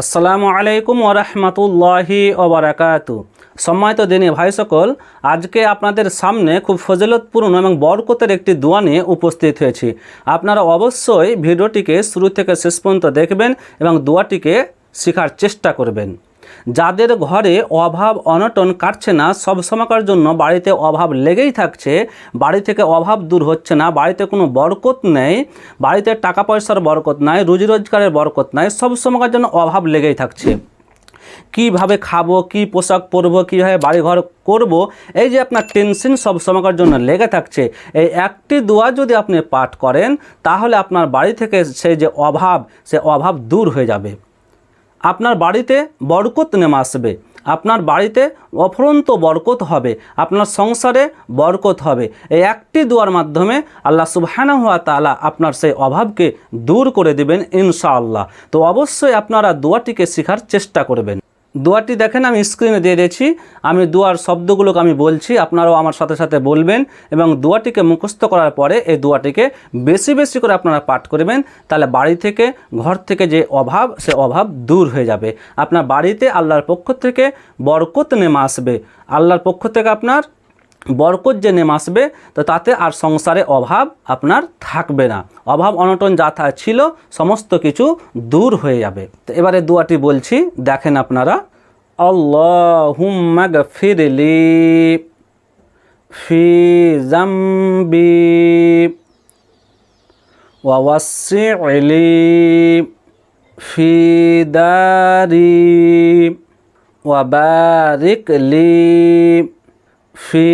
আসসালামু আলাইকুম ওরহমতুল্লাহি ওবরাকাতু সম্মানিত দিনী ভাই সকল আজকে আপনাদের সামনে খুব ফজিলতপূর্ণ এবং বরকতের একটি দোয়া নিয়ে উপস্থিত হয়েছি। আপনারা অবশ্যই ভিডিওটিকে শুরু থেকে শেষ পর্যন্ত দেখবেন এবং দোয়াটিকে শেখার চেষ্টা করবেন। যাদের ঘরে অভাব অনটন কাটছে না, সব সময়কার জন্য বাড়িতে অভাব লেগেই থাকছে। বাড়ি থেকে অভাব দূর হচ্ছে না, বাড়িতে কোনো বরকত নেই, বাড়িতে টাকা পয়সার বরকত নাই রুজি রোজগারের বরকত নাই, সব সময়কার জন্য অভাব লেগেই থাকছে। কীভাবে খাব, কি পোশাক পরবো, কীভাবে বাড়িঘর করব, এই যে আপনার টেনশন সব সময়কার জন্য লেগে থাকছে। এই একটি দোয়া যদি আপনি পাঠ করেন, তাহলে আপনার বাড়ি থেকে সেই যে অভাব, সে অভাব দূর হয়ে যাবে। আপনার বাড়িতে বরকত নেমে আসবে। আপনার বাড়িতে অফরন্ত বরকত হবে। আপনার সংসারে বরকত হবে। এই একটি দুয়ার মাধ্যমে আল্লাহ সুবহানা হুয়া তালা আপনার সেই অভাবকে দূর করে দেবেন ইনশাআল্লাহ। তো অবশ্যই আপনারা দোয়াটিকে শেখার চেষ্টা করবেন। দোয়াটি দেখেন, আমি স্ক্রিনে দিয়ে দিয়েছি। আমি দোয়ার শব্দগুলোকে আমি বলছি, আপনারাও আমার সাথে সাথে বলবেন এবং দোয়াটিকে মুখস্থ করার পরে এই দোয়াটিকে বেশি বেশি করে আপনারা পাঠ করবেন। তাহলে বাড়ি থেকে, ঘর থেকে যে অভাব, সে অভাব দূর হয়ে যাবে। আপনার বাড়িতে আল্লাহর পক্ষ থেকে বরকত নেমে আসবে। আল্লাহর পক্ষ থেকে আপনার বরকত যে নেমে আসবে, তো তাতে আর সংসারে অভাব আপনার থাকবে না। অভাব অনটন যা ছিল, সমস্ত কিছু দূর হয়ে যাবে। তো এবারে দুয়াটি বলছি, দেখেন আপনারা। আল্লাহুম্মা গফিরলি ফি জাম্বি ওয়াসি'লি ফি দারি ওয়াবারিক লি ফি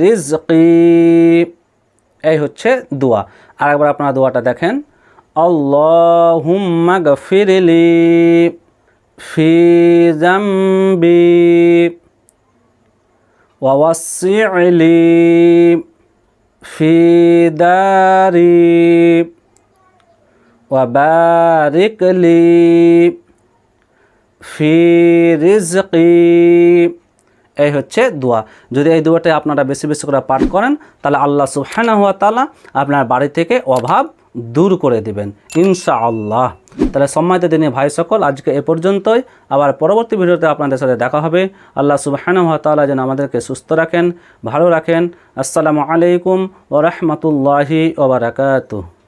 রিজকি এই হচ্ছে দোয়া আরেকবার আপনারা দোয়াটা দেখেন আল্লাহুম্মা গফিরলি ফি জাম্বি ওয়াসি'লি ফি দারি وبارك لي ফি রিজকি এই হচ্ছে দোয়া। যদি এই দোয়াটা আপনারা বেশি বেশি করে পাঠ করেন, তাহলে আল্লাহ সুবহানাহু হুয়া তাআলা আপনার বাড়ি থেকে অভাব দূর করে দিবেন, ইনশাআল্লাহ। তাহলে সম্মানিত দিনী ভাই সকল, আজকে এ পর্যন্তই। আবার পরবর্তী ভিডিওতে আপনাদের সাথে দেখা হবে। আল্লাহ সুবহানাহু ওয়া তাআলা যেন আমাদেরকে সুস্থ রাখেন, ভালো রাখেন। আসসালামু আলাইকুম ওয়া রাহমাতুল্লাহি ওয়া বারাকাতুহু।